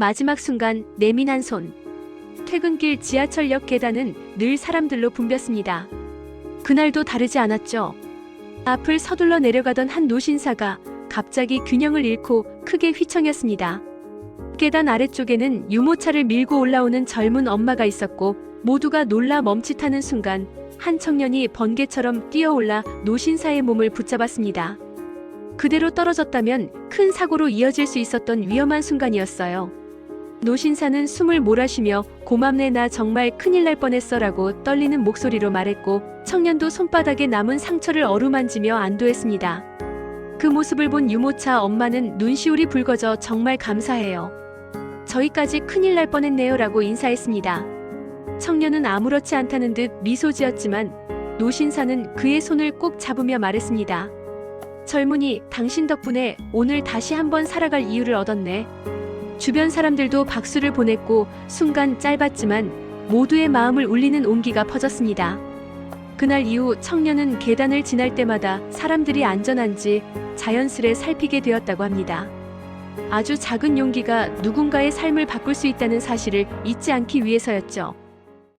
마지막 순간 내민한 손. 퇴근길 지하철역 계단은 늘 사람들로 붐볐습니다. 그날도 다르지 않았죠. 앞을 서둘러 내려가던 한 노신사가 갑자기 균형을 잃고 크게 휘청였습니다. 계단 아래쪽에는 유모차를 밀고 올라오는 젊은 엄마가 있었고 모두가 놀라 멈칫하는 순간 한 청년이 번개처럼 뛰어올라 노신사의 몸을 붙잡았습니다. 그대로 떨어졌다면 큰 사고로 이어질 수 있었던 위험한 순간이었어요. 노신사는 숨을 몰아쉬며 고맙네 나 정말 큰일 날 뻔했어라고 떨리는 목소리로 말했고 청년도 손바닥에 남은 상처를 어루만지며 안도했습니다. 그 모습을 본 유모차 엄마는 눈시울이 붉어져 정말 감사해요. 저희까지 큰일 날 뻔했네요라고 인사했습니다. 청년은 아무렇지 않다는 듯 미소 지었지만 노신사는 그의 손을 꼭 잡으며 말했습니다. 젊은이, 당신 덕분에 오늘 다시 한번 살아갈 이유를 얻었네. 주변 사람들도 박수를 보냈고 순간 짧았지만 모두의 마음을 울리는 온기가 퍼졌습니다. 그날 이후 청년은 계단을 지날 때마다 사람들이 안전한지 자연스레 살피게 되었다고 합니다. 아주 작은 용기가 누군가의 삶을 바꿀 수 있다는 사실을 잊지 않기 위해서였죠.